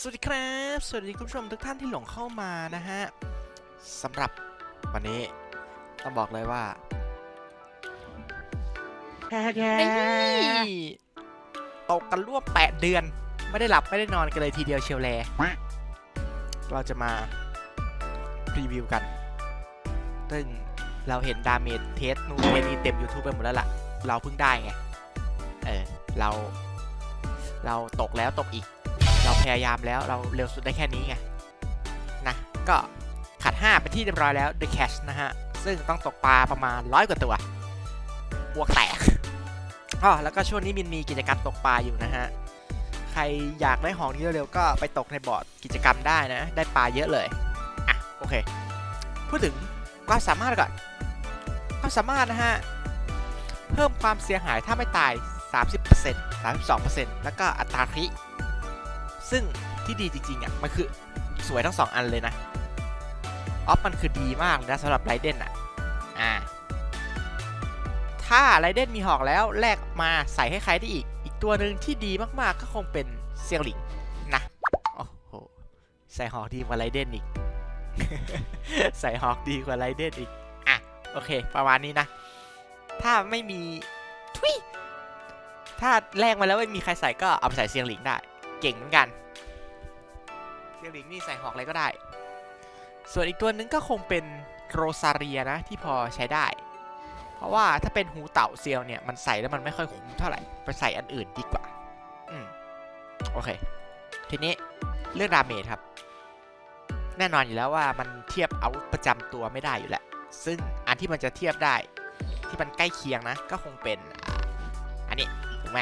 สวัสดีครับ สวัสดีคุณผู้ชมทุกท่านที่หลงเข้ามานะฮะสำหรับวันนี้ต้องบอกเลยว่านี่ตกกันร่วมแปดเดือน ไม่ได้หลับไม่ได้นอนกันเลยทีเดียวเชียวแล เราจะมารีวิวกันซึ่งเราเห็นดาเมจเทสนูนเทสนี้เต็ม YouTube ไปหมดแล้วล่ะ เราเพิ่งได้ไง เออ เรา เราตกแล้วตกอีก เราพยายามแล้วเราเร็วสุดได้แค่นี้ไงนะก็ขัด5เป็นที่เรียบร้อยแล้ว The Cash นะฮะ ซึ่งต้องตกปลาประมาณร้อยกว่าตัวบวกแตกอ๋อแล้วก็ช่วงนี้มินมีกิจกรรมตกปลาอยู่นะฮะ ใครอยากได้ของนี้เร็วๆก็ไปตกในบอร์ดกิจกรรมได้นะ ได้ปลาเยอะเลย อะ โอเค พูดถึงความสามารถก่อน ความสามารถนะฮะ เพิ่มความเสียหายถ้าไม่ตาย 30% 32%แล้วก็อัตราคริ ซึ่งที่ดีจริงๆอะมันคือสวยทั้งสองอันเลยนะออฟมันคือดีมากนะสำหรับไรเดนอะอ่าถ้าไรเดนมีหอกแล้วแลกมาใส่ให้ใครได้อีก อีกตัวหนึ่งที่ดีมากๆก็คงเป็นเซียงหลิงนะโอ้โหใส่หอกดีกว่าไรเดนอีก ใส่หอกดีกว่าไรเดนอีกอะโอเค ประมาณนี้นะ ถ้าไม่มีทุยถ้าแลกมาแล้วไม่มีใครใส่ก็เอาไปใส่เซียงหลิงได้ เก่งเหมือนกันเซียงหลิงนี่ใส่หอกอะไรก็ได้ ส่วนอีกตัวนึงก็คงเป็นโรซาเรียนะที่พอใช้ได้ เพราะว่าถ้าเป็นหูเต่าเซียวเนี่ยมันใส่แล้วมันไม่ค่อยคุ้มเท่าไหร่ไปใส่อันอื่นดีกว่า อืมโอเค ทีนี้เรื่องดาเมจครับ แน่นอนอยู่แล้วว่ามันเทียบอาวุธประจำตัวไม่ได้อยู่แล้ว ซึ่งอันที่มันจะเทียบได้ ที่มันใกล้เคียงนะ ก็คงเป็นอันนี้ถูกไหม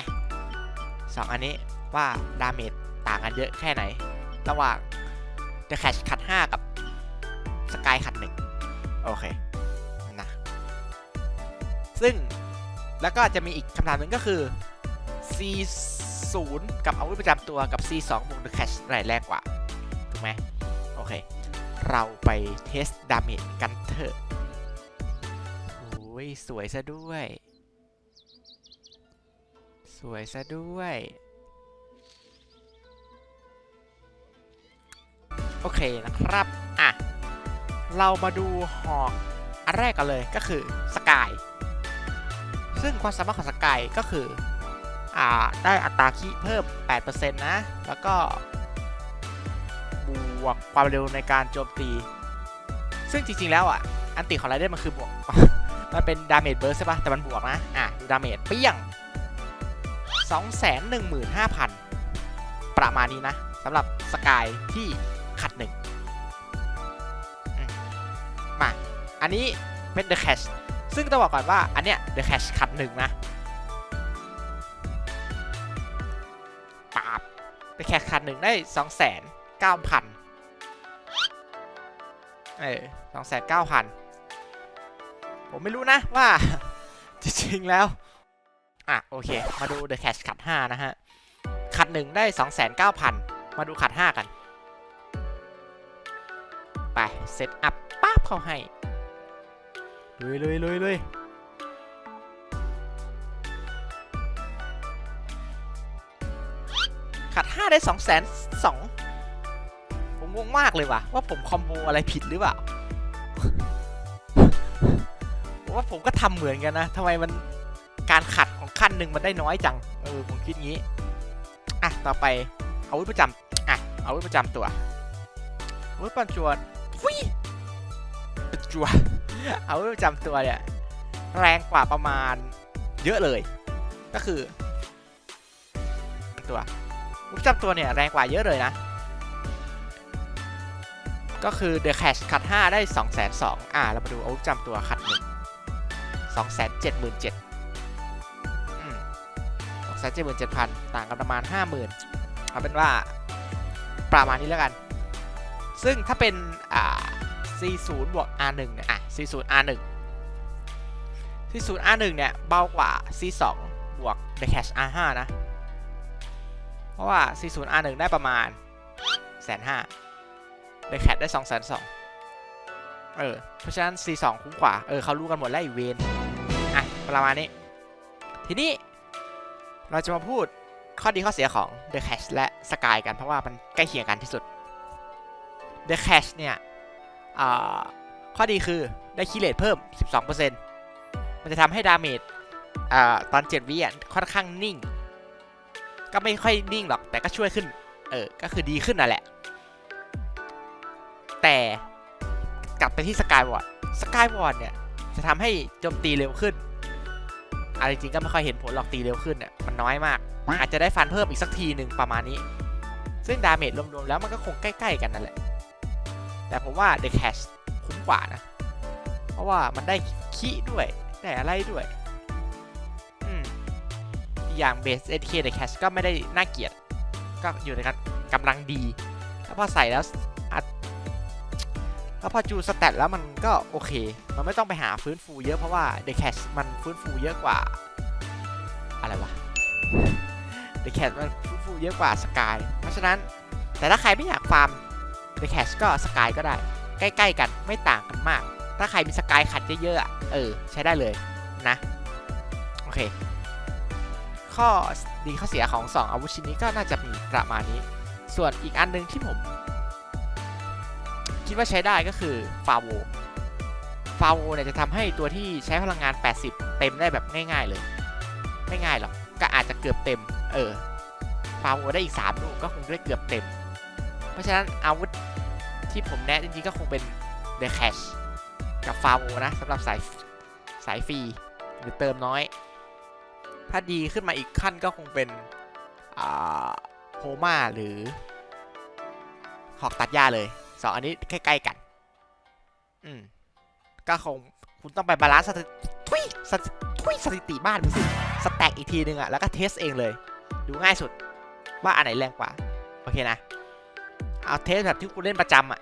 สองอันนี้ ว่าดาเมจต่างกันเยอะแค่ไหน ระหว่าง The Cash ขัด5กับ Sky ขัด1โอเคนะซึ่งแล้วก็จะมีอีกคำถามหนึ่งก็คือ C0 กับอาวุธประจำตัวกับ C2 บวก The Cash ไหนแรงกว่า ถูกไหมโอเค เราไปเทสดาเมจกันเถอะโอ้ยสวยซะด้วย สวยซะด้วย โอเคนะครับ อะ เรามาดูหอกอันแรกกันเลยก็คือสกาย ซึ่งความสามารถของสกายก็คือ อ่า ได้อัตราคีเพิ่ม 8%นะ แล้วก็ บวกความเร็วในการโจมตี ซึ่งจริง ๆ แล้วอะ อันติของไรเดนมันคือบวก มันเป็นดาเมจเบิร์สใช่ปะแต่มันบวกนะ อะ ดูดาเมจเปี้ยง 215,000 ประมาณนี้นะสำหรับสกายที่ ขัดหนึ่งอืมมา อันนี้เป็น The Cash ซึ่งต้องบอกก่อนว่าอันเนี้ย The Cash ขัดหนึ่งนะปาบ The Cash ขัดหนึ่งได้2,900,000เออ2,900,000ผมไม่รู้นะว่า จริงๆแล้ว อะ โอเค มาดู The Cash ขัด5นะฮะขัด1ได้ 29,000 มาดูขัด5กัน ไปเซตอัพปั๊บเข้าให้ลุยลุยลุยลุยขัด 5 ได้2 2 0 0 0ผมงงมากเลยว่ะ ว่าผมคอมโบอะไรผิดหรือเปล่าผมว่าผมก็ทำเหมือนกันนะทำไมมันการขัดของขั้นหนึ่งมันได้น้อยจัง เออ ผมคิดงี้ อะ ต่อไปอาวุธประจำอะอาวุธประจำตัวอาวุธประจำตั วฟุยประจวอาวุธประจำตัวเนี่ยแรงกว่าประมาณเยอะเลย ก็คือตัววุธประจำตัวเนี่ยแรงกว่าเยอะเลยนะ ก็คือ The Cash ขัด5ได้ 2 2 0 0 0อะเรามาดูอาวุธจำตัวขัด1 2 7 7 0 0 0สองแสนเจ็ดหมื่นเจ็ดพันต่างกันประมาณห้าหมื่นเอาเป็นว่าประมาณนี้แล้วกัน ซึ่งถ้าเป็นอ่า C0 บวก R1 เนี่ยอะ C0 R1 C0 R1 เนี่ยเบากว่า C2 บวก The Cash R5 นะ เพราะว่า C0 R1 ได้ประมาณแสนห้า The Cash ได้สองแสนสองเออ เพราะฉะนั้น C2 คุ้มกว่า เออเขารู้กันหมดแล้วอีเวนอะ ประมาณนี้ ทีนี้เราจะมาพูดข้อดีข้อเสียของ The Cash และ Sky กันเพราะว่ามันใกล้เคียงกันที่สุด The Cash เนี่ยข้อดีคือได้คีเลตเพิ่ม 12%มันจะทำให้ดาเมจตอน 7 วิอะค่อนข้างนิ่ง ก็ไม่ค่อยนิ่งหรอก แต่ก็ช่วยขึ้น เออ ก็คือดีขึ้นนั่นแหละ แต่กลับไปที่ Skyward Skyward เนี่ย จะทำให้โจมตีเร็วขึ้นอะไรจริงก็ไม่ค่อยเห็นผลหรอกตีเร็วขึ้นเนี่ยมันน้อยมาก อาจจะได้ฟันเพิ่มอีกสักทีหนึ่งประมาณนี้ ซึ่งดาเมจรวมๆแล้วมันก็คงใกล้ ๆ กันนั่นแหละ แต่ผมว่า The Cash คุ้มกว่านะ เพราะว่ามันได้ขี้ด้วย ได้อะไรด้วย อืมอย่าง Base SK The Cash ก็ไม่ได้น่าเกลียด ก็อยู่ในการกำลังดี แล้วพอใส่แล้วแล้วพอจูสแตทแล้วมันก็โอเค มันไม่ต้องไปหาฟื้นฟูเยอะเพราะว่า The Cash มันฟื้นฟูเยอะกว่า อะไรวะ The Cash มันฟื้นฟูเยอะกว่า Sky เพราะฉะนั้น แต่ถ้าใครไม่อยากฟาร์ม The Cash ก็ Sky ก็ได้ ใกล้ๆกันไม่ต่างกันมาก ถ้าใครมี Sky ขัดเยอะๆเออ ใช้ได้เลยนะ โอเค ข้อดีข้อเสียของ 2 อาวุธชิ้นนี้ก็น่าจะมีประมาณนี้ ส่วนอีกอันหนึงที่ผม คิดว่าใช้ได้ก็คือฟาโวฟาโวเนี่ยจะทำให้ตัวที่ใช้พลังงาน 80 เต็มได้แบบง่าย ๆเลย ไม่ง่ายหรอกก็อาจจะเกือบเต็ม เออฟาโวได้อีก3ลูกก็คงได้เกือบเต็ม เพราะฉะนั้นอาวุธที่ผมแนะจริงๆก็คงเป็น The Cash กับฟาโวนะสำหรับสายสายฟรีหรือเติมน้อย ถ้าดีขึ้นมาอีกขั้นก็คงเป็นโฮมาหรือ หอกตัดหญ้าเลยสองอันนี้ใกล้ๆกัน อืม ก็คงคุณต้องไปบาลานซ์สถิทุยสถิทุยสถิติบ้านมึงสิสแต็กอีกทีนึงอะแล้วก็เทสเองเลย ดูง่ายสุดว่าอันไหนแรงกว่า โอเคนะ เอาเทสแบบที่กูเล่นประจำอะ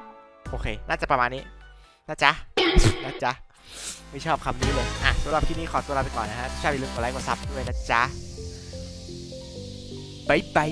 โอเค น่าจะประมาณนี้ นะจ๊ะ นะจ๊ะ ไม่ชอบคำนี้เลย อะสำหรับที่นี้ขอตัวลาไปก่อนนะฮะ ถ้าชอบอย่าลืมกดไลค์ กดซับด้วยนะจ๊ะบายบาย